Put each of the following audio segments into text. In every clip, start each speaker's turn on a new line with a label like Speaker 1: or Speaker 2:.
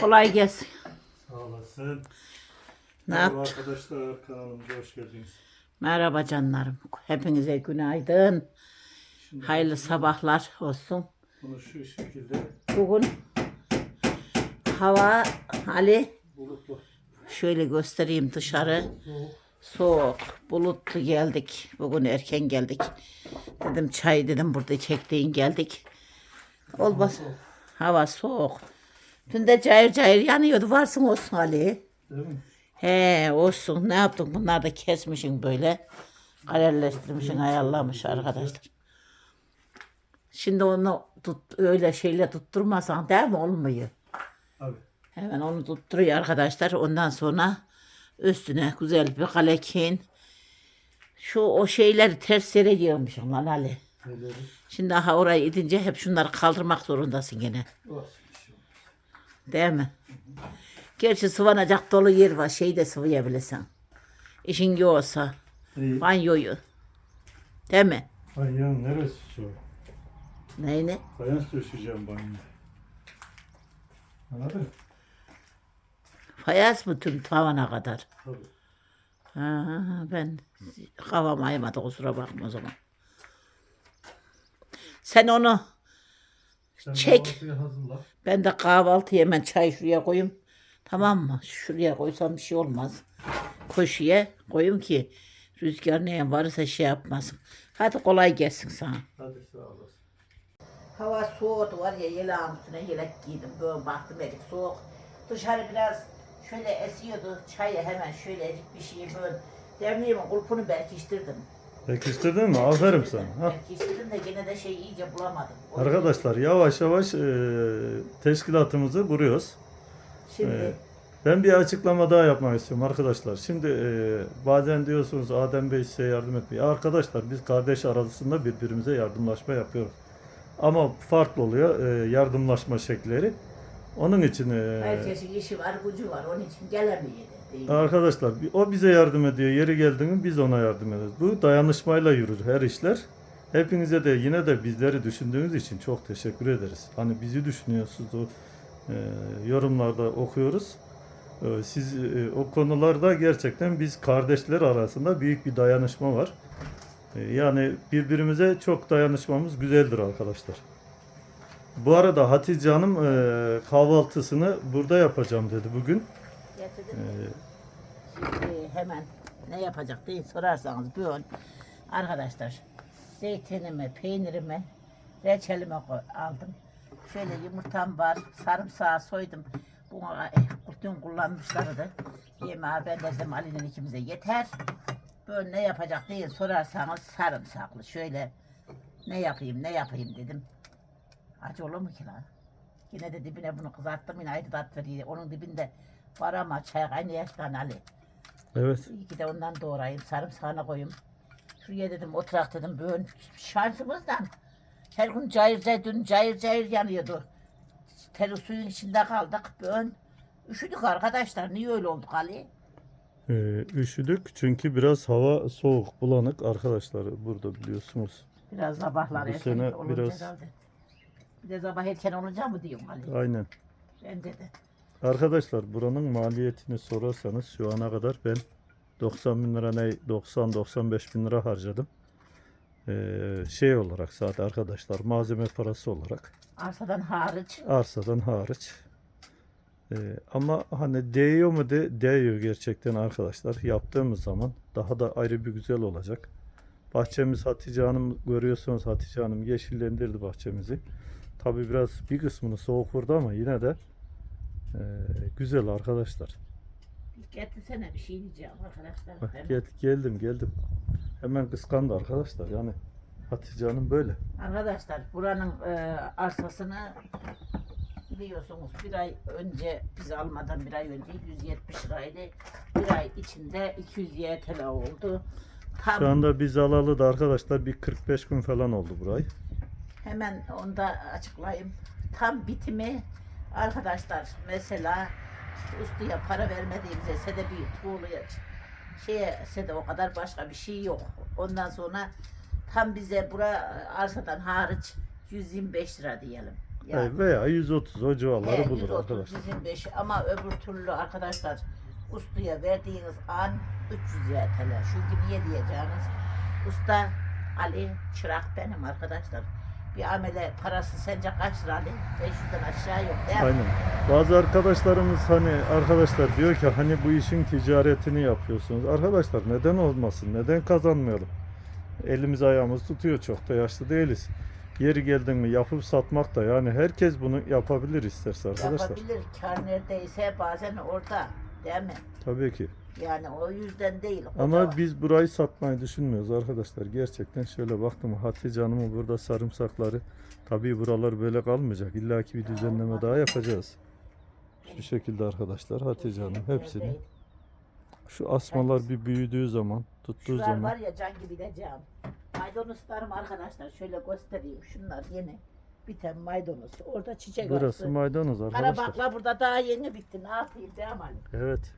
Speaker 1: Kolay gelsin.
Speaker 2: Sağ olasın.
Speaker 1: Ne
Speaker 2: Merhaba
Speaker 1: yaptın?
Speaker 2: arkadaşlar kanalımıza hoş geldiniz.
Speaker 1: Merhaba canlarım. Hepinize günaydın.
Speaker 2: Şimdi
Speaker 1: Hayırlı sabahlar olsun.
Speaker 2: bunu şu şekilde
Speaker 1: Bugün hava Ali
Speaker 2: bulutlu.
Speaker 1: şöyle göstereyim dışarı.
Speaker 2: Soğuk.
Speaker 1: Soğuk, bulutlu geldik. Bugün erken geldik. Dedim çay dedim burada çektiğin geldik. Olmaz. Hava soğuk. Dün de cayır cayır yanıyordu. Varsın olsun Ali.
Speaker 2: Değil mi?
Speaker 1: He olsun. Ne yaptın? Bunlar da kesmişin böyle. Kararlaştırmışın, ayarlamış arkadaşlar. Şimdi onu tut, öyle şeyle tutturmasan değil mi? Olmuyor.
Speaker 2: Abi.
Speaker 1: Hemen onu tutturuyor arkadaşlar. Ondan sonra üstüne güzel bir kalekin. Şu o şeyleri ters yere giyiyormuşum lan Ali. Şimdi aha oraya gidince hep şunları kaldırmak zorundasın gene.
Speaker 2: Olsun.
Speaker 1: Değil mi? Gerçi sıvanacak dolu yer var. Şeyi de sıvayabilirsin. İşin yoksa.
Speaker 2: İyi.
Speaker 1: Banyoyu. Değil mi?
Speaker 2: Banyonun neresi soğuk?
Speaker 1: Neyini?
Speaker 2: Fayans döşeceğim banyoya. Anladın mı?
Speaker 1: Fayans mı tüm tavana kadar?
Speaker 2: Tabii.
Speaker 1: Ha, ben kavam aymadı kusura bakma o zaman. Sen onu
Speaker 2: Sen
Speaker 1: Çek.
Speaker 2: kahvaltıyı hazırla.
Speaker 1: ben de kahvaltı hemen çay şuraya koyayım. Tamam mı? Şuraya koysam bir şey olmaz. Koşuya koyayım ki rüzgar neye varsa şey yapmasın. Hadi kolay gelsin sana.
Speaker 2: Hadi sağ olasın.
Speaker 1: Hava soğudu var ya yelağın üstüne yelek giydim. Böyle baktım elik soğuk. Dışarı biraz şöyle esiyordu. Çayı hemen şöyle bir şey böyle demliğimin kulpunu berkiştirdim.
Speaker 2: Pekiştirdin mi? Aferin sana. Ha.
Speaker 1: Berkiştirdim de gene de şey iyice bulamadım. O-
Speaker 2: Arkadaşlar yavaş yavaş e, teşkilatımızı kuruyoruz.
Speaker 1: Şimdi
Speaker 2: Evet. Ben bir açıklama daha yapmak istiyorum arkadaşlar. Şimdi e, bazen diyorsunuz Adem Bey size yardım etmiyor. Arkadaşlar biz kardeş arasında birbirimize yardımlaşma yapıyoruz. Ama farklı oluyor e, yardımlaşma şekilleri. Onun için e,
Speaker 1: herkesin işi var, gücü var. Onun için gelemiyor.
Speaker 2: Arkadaşlar o bize yardım ediyor. Yeri geldiğinde biz ona yardım ediyoruz. Bu dayanışmayla yürür her işler. Hepinize de yine de bizleri düşündüğünüz için çok teşekkür ederiz. Hani bizi düşünüyorsunuz o e, yorumlarda okuyoruz. E, Siz e, o konularda gerçekten biz kardeşler arasında büyük bir dayanışma var. E, Yani birbirimize çok dayanışmamız güzeldir arkadaşlar. Bu arada Hatice Hanım e, kahvaltısını burada yapacağım dedi bugün.
Speaker 1: Getirdim.
Speaker 2: E,
Speaker 1: Şimdi hemen ne yapacak diye sorarsanız bugün arkadaşlar zeytinimi, peynirimi, reçelimi aldım. Şöyle yumurtam var, sarımsağı soydum. Bunu bütün kullanmışlardı. Yemeğe ben dedim Ali'nin ikimize yeter. Böyle ne yapacak diye sorarsanız sarımsaklı. Şöyle ne yapayım ne yapayım dedim. Acı olur mu ki lan? Yine de dibine bunu kızarttım yine ayrı tat veriyor. Onun dibinde var ama çay kaynıyor yani Ali.
Speaker 2: evet.
Speaker 1: İyi ki de ondan doğrayayım, sarımsağına koyayım. Şuraya dedim oturak dedim böyle şansımızdan. Her gün cayır cayır, dün cayır cayır yanıyordu. Teri suyun içinde kaldık böyle. Üşüdük arkadaşlar. Niye öyle olduk Ali?
Speaker 2: Ee, üşüdük çünkü biraz hava soğuk, bulanık arkadaşlar burada biliyorsunuz.
Speaker 1: Biraz sabahlar
Speaker 2: Bu
Speaker 1: erken
Speaker 2: sene
Speaker 1: olunca
Speaker 2: biraz-
Speaker 1: herhalde. Bir de sabah erken olunca mı diyorum Ali?
Speaker 2: Aynen.
Speaker 1: Bence de.
Speaker 2: Arkadaşlar buranın maliyetini sorarsanız şu ana kadar ben 90 bin lira ne 90-95 bin lira harcadım. Ee, şey olarak sadece arkadaşlar malzeme parası olarak
Speaker 1: Arsadan hariç.
Speaker 2: arsadan hariç. Ee, ama hani değiyor mu de değiyor gerçekten arkadaşlar. Yaptığımız zaman daha da ayrı bir güzel olacak. Bahçemiz Hatice Hanım görüyorsunuz Hatice Hanım yeşillendirdi bahçemizi. Tabi biraz bir kısmını soğuk vurdu ama yine de e, güzel arkadaşlar.
Speaker 1: Getirsene bir şey diyeceğim arkadaşlar.
Speaker 2: Bak, gel, geldim geldim. Hemen kıskandı arkadaşlar yani Hatice Hanım böyle.
Speaker 1: Arkadaşlar buranın e, arsasını biliyorsunuz bir ay önce biz almadan bir ay önce 170 liraydı. Bir ay içinde 200 YTL oldu. Tam
Speaker 2: Şu anda biz alalı da arkadaşlar bir 45 gün falan oldu burayı.
Speaker 1: hemen onu da açıklayayım. Tam bitimi arkadaşlar mesela ustaya para vermediğimizde sede bir tuğluya şeye sede o kadar başka bir şey yok. Ondan sonra tam bize bura arsadan hariç 125 lira diyelim. Yani.
Speaker 2: Veya 130 o civarları
Speaker 1: He,
Speaker 2: bulur
Speaker 1: 130,
Speaker 2: arkadaşlar.
Speaker 1: 125 ama öbür türlü arkadaşlar ustaya verdiğiniz an 300 TL. Çünkü niye diyeceğiniz? Usta Ali çırak benim arkadaşlar. Bir amele parası sence kaç lira Ali? 500'den aşağı yok değil mi?
Speaker 2: Aynen. Bazı arkadaşlarımız hani arkadaşlar diyor ki hani bu işin ticaretini yapıyorsunuz. Arkadaşlar neden olmasın? Neden kazanmayalım? Elimiz ayağımız tutuyor çok da yaşlı değiliz. Yeri geldin mi yapıp satmak da yani herkes bunu yapabilir isterse arkadaşlar.
Speaker 1: Yapabilir. Kar neredeyse bazen orada. Değil mi?
Speaker 2: Tabii ki.
Speaker 1: Yani o yüzden değil. O
Speaker 2: Ama biz burayı satmayı düşünmüyoruz arkadaşlar. Gerçekten şöyle baktım Hatice Hanım'ın burada sarımsakları. Tabii buralar böyle kalmayacak. İlla ki bir düzenleme daha yapacağız. Şu şekilde arkadaşlar Hatice Hanım hepsini.
Speaker 1: Neredeydi?
Speaker 2: Şu asmalar bir büyüdüğü zaman, tuttuğu
Speaker 1: Şular
Speaker 2: zaman.
Speaker 1: var ya can gibi de cam. Maydanozlarım arkadaşlar şöyle göstereyim. Şunlar yeni. Biten maydanoz. Orada çiçek
Speaker 2: Burası
Speaker 1: açtı.
Speaker 2: maydanoz arkadaşlar.
Speaker 1: Karabakla burada daha yeni bitti. Ne yapayım devam Ali.
Speaker 2: Evet.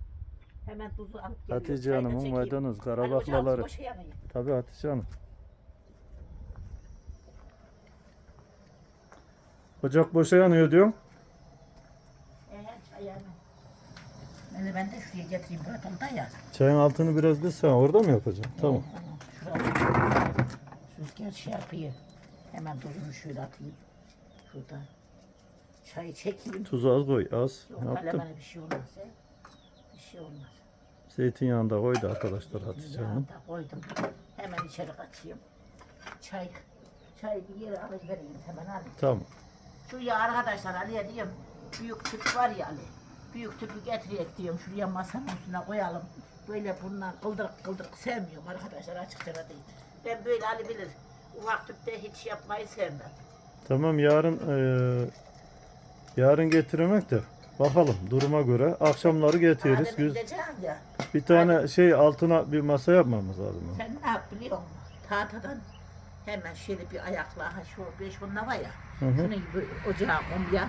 Speaker 1: Hemen tuzu alıp geliyorum.
Speaker 2: Hatice
Speaker 1: çayını
Speaker 2: Hanım'ın
Speaker 1: çekeyim.
Speaker 2: maydanoz, karabaklaları.
Speaker 1: boşa yanıyor.
Speaker 2: Tabii Hatice Hanım. Ocak boşa yanıyor diyorum.
Speaker 1: Ee, çay. Ben, ben de şuraya getireyim bırakın da ya.
Speaker 2: Çayın altını biraz kız sen orada mı yapacaksın? Tamam.
Speaker 1: Şuraya. Rüzgar şey yapıyor. Hemen tuzunu şöyle atayım. Şurada. Çayı çekeyim.
Speaker 2: Tuzu az koy, az.
Speaker 1: Yok kalemine bir şey olmaz. he. Bir şey olmaz.
Speaker 2: Zeytinyağını da koydu arkadaşlar Hatice Hanım.
Speaker 1: da koydum. Hemen içeri kaçayım. Çay. Çay bir yere alıvereyim hemen Ali.
Speaker 2: Tamam.
Speaker 1: Şu ya arkadaşlar Ali'ye diyorum. Büyük tüp var ya Ali. Büyük tüpü getirerek diyorum. Şuraya masanın üstüne koyalım. Böyle bundan kıldırık kıldırık sevmiyorum arkadaşlar açıkça da değil. Ben böyle Ali bilir. Ufak tüpte hiç yapmayı sevmem.
Speaker 2: Tamam yarın eee, yarın getirmek de bakalım duruma göre akşamları getiririz. Güz-
Speaker 1: gideceğim ya.
Speaker 2: Bir tane şey altına bir masa yapmamız lazım.
Speaker 1: Sen ne yap biliyor musun? Tahtadan hemen şöyle bir ayakla ha şu beş bunlar var ya.
Speaker 2: Hı hı.
Speaker 1: Şunu gibi ocağa koymaya.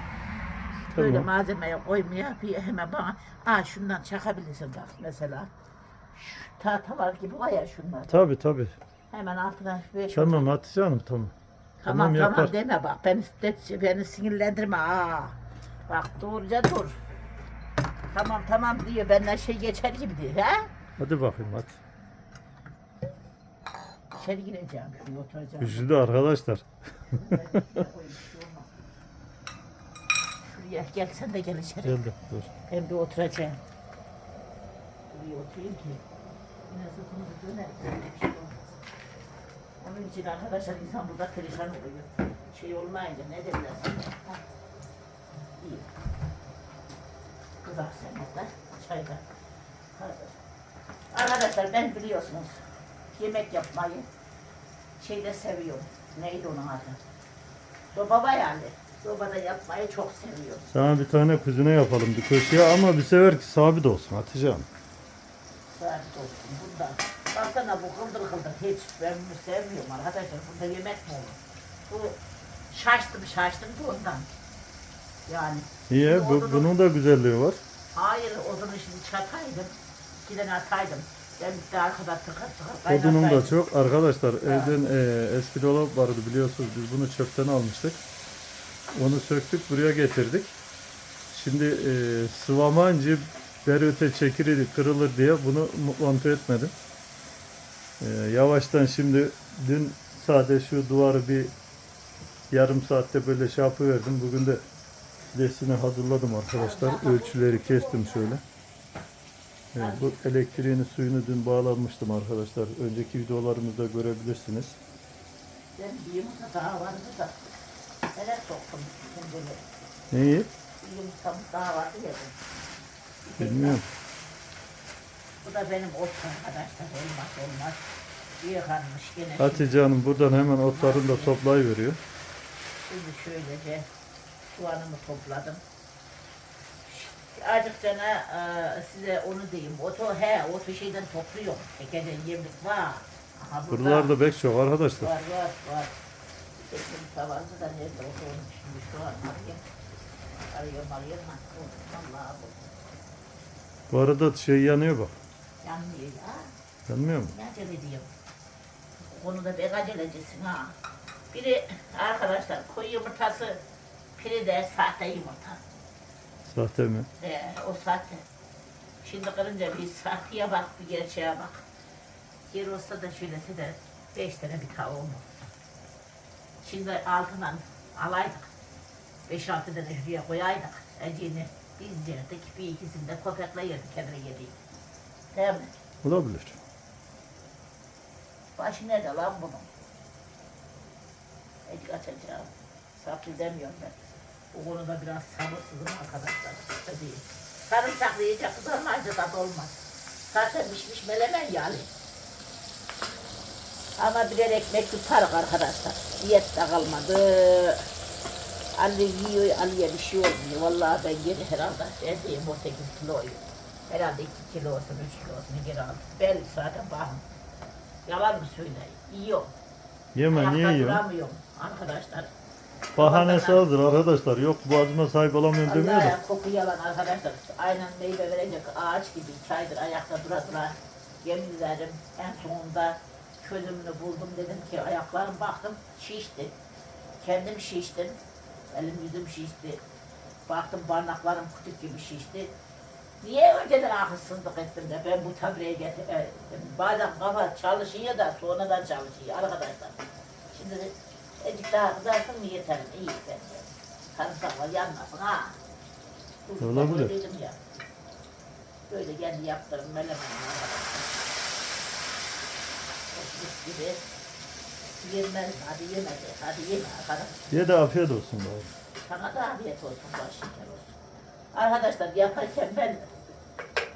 Speaker 1: Böyle
Speaker 2: Tamam.
Speaker 1: malzemeye koymaya bir hemen bana aa şundan çakabilirsin bak mesela. Şu tahtalar gibi var ya şunlar.
Speaker 2: Tabi tabi.
Speaker 1: Hemen altına beş
Speaker 2: Tamam Hatice Hanım tamam.
Speaker 1: Tamam
Speaker 2: Tamam, yapar.
Speaker 1: deme bak beni, de- beni sinirlendirme aa. Bak doğruca dur. Tamam tamam diyor benden şey geçer gibi diyor ha.
Speaker 2: Hadi bakayım hadi.
Speaker 1: İçeri gireceğim oturacağım.
Speaker 2: Üşüdü arkadaşlar.
Speaker 1: Şuraya gel sen de gel içeri.
Speaker 2: Geldi dur.
Speaker 1: Ben bir oturacağım. Buraya oturayım ki. Yine zıkkımızı döner. Onun için arkadaşlar insan burada perişan oluyor. Şey olmayınca ne derler sana? İyi. Kızar sen orada. Çayda. Hazır. Arkadaşlar ben biliyorsunuz yemek yapmayı şeyde seviyorum. Neydi onun adı? Soba var yani. Sobada yapmayı çok seviyorum.
Speaker 2: Sana bir tane kuzine yapalım bir köşeye ama bir sefer ki sabit olsun Hatice Hanım.
Speaker 1: Saat olsun bundan. Baksana bu kıldır kıldır hiç ben bunu sevmiyorum arkadaşlar. Burada yemek mi olur? Bu şaştım şaştım da ondan. Yani.
Speaker 2: Niye? Bu,
Speaker 1: odunu-
Speaker 2: bunun da güzelliği var.
Speaker 1: Hayır odunu şimdi çataydım. İki tane ataydım. Ben de arkada tıkır tıkır
Speaker 2: Odunun da çok. Arkadaşlar evden e, eski dolap vardı biliyorsunuz. Biz bunu çöpten almıştık. Onu söktük buraya getirdik. Şimdi e, sıvamayınca beri öte çekilir kırılır diye bunu monte etmedim. E, yavaştan şimdi dün sadece şu duvarı bir yarım saatte böyle şey yapıverdim. Bugün de resini hazırladım arkadaşlar. Ölçüleri kestim şöyle. Evet, bu elektriğini suyunu dün bağlamıştım arkadaşlar. Önceki videolarımızda görebilirsiniz.
Speaker 1: Ben bir yumurta daha vardı da. Neler soktum.
Speaker 2: Neyi?
Speaker 1: Bir yumurtamız daha vardı ya.
Speaker 2: Bilmiyorum.
Speaker 1: Bu da benim ot arkadaşlar. Olmaz olmaz. Yıkanmış gene.
Speaker 2: Hatice Hanım buradan hemen otlarını da toplayıveriyor.
Speaker 1: Şimdi şöylece soğanımı topladım. Azıcık cana e, size onu diyeyim. Oto he, oto şeyden topluyor. Tekeden yemlik var. Aha burada.
Speaker 2: Buralarda pek çok arkadaşlar.
Speaker 1: Var var var. Benim tavansı da nerede oldu onu şimdi şu an arayayım. Arıyorum arıyorum. Vallahi bu.
Speaker 2: Bu arada şey yanıyor bak.
Speaker 1: Yanmıyor ya.
Speaker 2: Yanmıyor mu?
Speaker 1: Ne acele ediyorum. Bu konuda pek acelecisin ha. Biri arkadaşlar koyu yumurtası Piri de sahte yumurta.
Speaker 2: Sahte mi?
Speaker 1: Ee, o sahte. Şimdi kırınca bir sahteye bak, bir gerçeğe bak. Yer olsa da şöylesi de beş tane bir tavuğum olsa. Şimdi altından alaydık. Beş altı tane şuraya koyaydık. Eceğini biz yerdik, bir ikisini de köpekle yedik, kendine yedik. Değil mi?
Speaker 2: Olabilir.
Speaker 1: Başı nerede lan bunun? Ecik açacağım. Saplı demiyorum ben. Bu konuda biraz sabırsızım arkadaşlar. Tabii. Sarımsaklı yiyecek kızarmayınca tadı olmaz. Zaten pişmiş melemen yani. Ama birer ekmek tutarız arkadaşlar. Diyet de kalmadı. Ali yiyor, Ali'ye bir şey olmuyor. Vallahi ben geri herhalde evdeyim o 8 kiloyu. Herhalde 2 kilosunu, 3 kilosunu geri aldım. Belki zaten bakın. Yalan mı söyleyeyim? Yiyorum.
Speaker 2: Yeme niye
Speaker 1: Ayakta
Speaker 2: yiyorsun?
Speaker 1: duramıyorum arkadaşlar.
Speaker 2: Bahanesi hazır arkadaşlar. Yok boğazıma sahip olamıyorum demiyor da.
Speaker 1: Koku yalan arkadaşlar. Aynen meyve verecek ağaç gibi iki aydır ayakta dura dura. Yemin ederim en sonunda çözümünü buldum dedim ki ayaklarım baktım şişti. Kendim şiştim. Elim yüzüm şişti. Baktım barnaklarım kutuk gibi şişti. Niye önceden akılsızlık ettim de ben bu tabreye getirdim. Bazen kafa çalışıyor da sonradan çalışıyor arkadaşlar. Şimdi Ecik daha kızarsın mı yeter mi? İyi bence. Sarımsaklar yanmasın ha. Koydum ya. Böyle kendi yaptığım melemen Mis gibi. Yenmez, hadi yemedi, hadi yeme arkadaş.
Speaker 2: Ye de afiyet olsun bari.
Speaker 1: Sana da afiyet olsun, baş şeker olsun. Arkadaşlar yaparken ben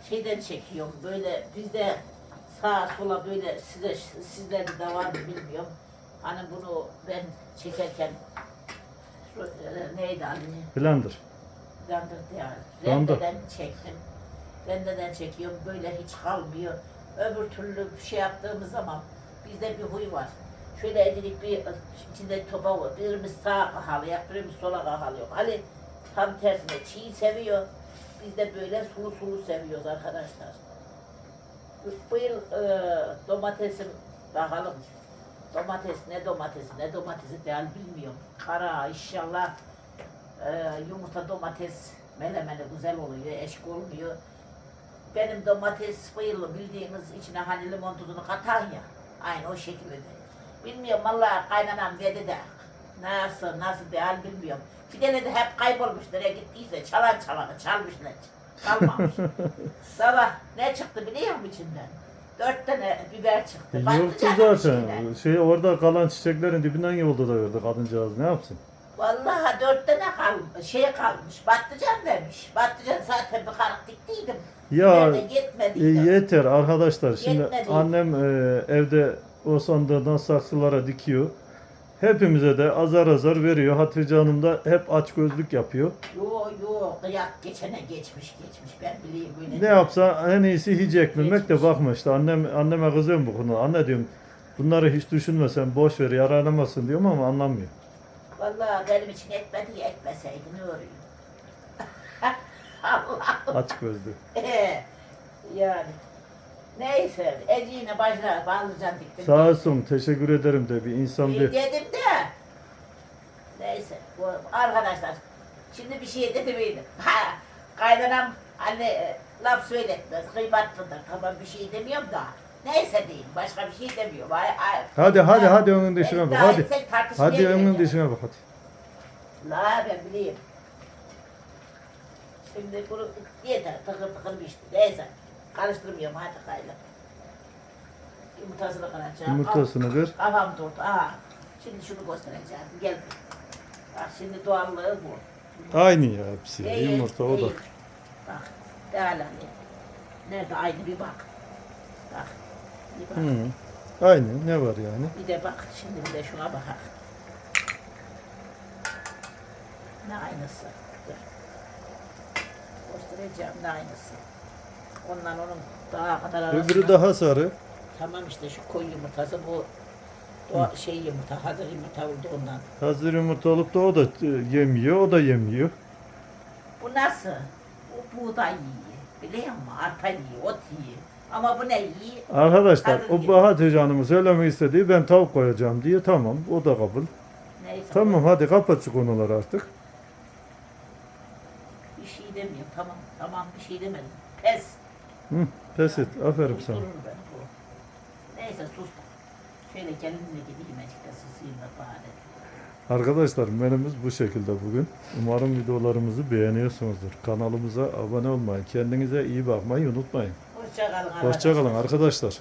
Speaker 1: şeyden çekiyorum, böyle bizde sağa sola böyle size, sizlerde de var mı bilmiyorum. Hani bunu ben çekerken e, neydi Ali?
Speaker 2: Blender.
Speaker 1: Randırdı yani. Rendeden çektim. Rendeden çekiyorum. Böyle hiç kalmıyor. Öbür türlü bir şey yaptığımız zaman bizde bir huy var. Şöyle edilik bir içinde topa var. Birimiz sağa kahalıyor, birimiz sola kahalıyor. Ali tam tersine çiğ seviyor. Biz de böyle sulu sulu seviyoruz arkadaşlar. Bu, yıl e, domatesim bakalım. Domates ne domatesi ne domatesi değil bilmiyorum. Kara inşallah ee, yumurta domates melemeni güzel oluyor, eşk olmuyor. Benim domates bayılı bildiğiniz içine hani limon tuzunu katan ya. Aynı o şekilde. Bilmiyorum vallahi kaynanam dedi de. Nasıl, nasıl değil bilmiyorum. Fideli de hep kaybolmuş nereye gittiyse çalan çalanı çalmışlar. Kalmamış. Sabah ne çıktı biliyor musun içinden? Dört tane biber çıktı.
Speaker 2: E,
Speaker 1: Patlıcan
Speaker 2: Yoktu
Speaker 1: içine.
Speaker 2: zaten. Şey orada kalan çiçeklerin dibinden yolda da verdi kadıncağız. Ne yapsın?
Speaker 1: Vallahi dört tane kalmış, şey kalmış, patlıcan demiş. Patlıcan zaten bir karık diktiydim.
Speaker 2: Ya
Speaker 1: Nerede
Speaker 2: e, yeter arkadaşlar. Şimdi
Speaker 1: Yetmedi.
Speaker 2: annem e, evde o sandığından saksılara dikiyor. Hepimize de azar azar veriyor. Hatice Hanım da hep aç gözlük yapıyor.
Speaker 1: Yo yo kıyak geçene geçmiş geçmiş ben bileyim böyle.
Speaker 2: Ne yapsa en iyisi hiç ekmemek de bakma işte annem anneme kızıyorum bu konuda. Anne diyorum bunları hiç düşünmesen boş ver yararlanmasın diyorum ama anlamıyor.
Speaker 1: Vallahi benim için etmedi etmeseydi ne oluyor? Allah.
Speaker 2: Aç gözlü.
Speaker 1: Ee, yani. Neyse Ece'yle başına bağlayacağım diktim.
Speaker 2: Sağ olsun teşekkür ederim de bir insan bir
Speaker 1: dedim de. Neyse bu arkadaşlar şimdi bir şey dedi miydi? Ha, kaynanam anne e, laf söyletmez kıymetlidir tamam bir şey demiyorum da. Neyse diyeyim başka bir şey demiyorum. Ay, ay.
Speaker 2: Hadi hadi hadi önün dışına bak hadi. Hadi önün dışına bak hadi.
Speaker 1: La ben bileyim. Şimdi bunu yeter tıkır tıkır pişti. Neyse karıştırmıyorum hadi kayla. Yumurtasını kıracağım.
Speaker 2: Yumurtasını kır.
Speaker 1: Kafam durdu. Aa, şimdi şunu göstereceğim. Gel. Bak şimdi doğallığı bu.
Speaker 2: Aynı ya hepsi.
Speaker 1: Değil,
Speaker 2: Yumurta o da.
Speaker 1: değil. Bak. Değerli. Nerede aynı bir bak. Bak. Bir bak.
Speaker 2: Hı. Aynı ne var yani?
Speaker 1: Bir de bak. Şimdi bir de şuna bak. Ne aynısı. Dur. Göstereceğim ne aynısı. Ondan onun daha kadar arasında.
Speaker 2: Öbürü daha sarı.
Speaker 1: Tamam işte şu koyu yumurtası bu doğa, şey yumurta, hazır yumurta olduğundan.
Speaker 2: Hazır yumurta olup da o da e, yemiyor, o da yemiyor.
Speaker 1: Bu nasıl? Bu buğday yiyor. Biliyor musun? Arpa yiyor, ot yiyor. Ama bu ne yiyor?
Speaker 2: Arkadaşlar
Speaker 1: Hazır
Speaker 2: o
Speaker 1: yiyor.
Speaker 2: Hatice Hanım'ı söylemek istediği ben tavuk koyacağım diye tamam o da kabul.
Speaker 1: Neyse.
Speaker 2: Tamam hadi kapat şu konuları artık.
Speaker 1: demiyorum. Tamam, tamam bir şey demedim. Pes.
Speaker 2: Hı, pes et. Aferin sana.
Speaker 1: Neyse sus. Şöyle gelinle gideyim azıcık da susayım da bari.
Speaker 2: Arkadaşlar menümüz bu şekilde bugün. Umarım videolarımızı beğeniyorsunuzdur. Kanalımıza abone olmayı, kendinize iyi bakmayı unutmayın.
Speaker 1: Hoşça kalın arkadaşlar.
Speaker 2: Hoşçakalın arkadaşlar.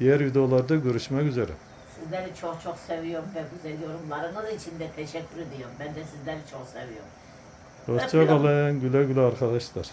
Speaker 2: Diğer videolarda görüşmek üzere.
Speaker 1: Sizleri çok çok seviyorum ve güzel yorumlarınız için de teşekkür ediyorum. Ben de sizleri çok seviyorum.
Speaker 2: Hoşçakalın. Güle güle arkadaşlar.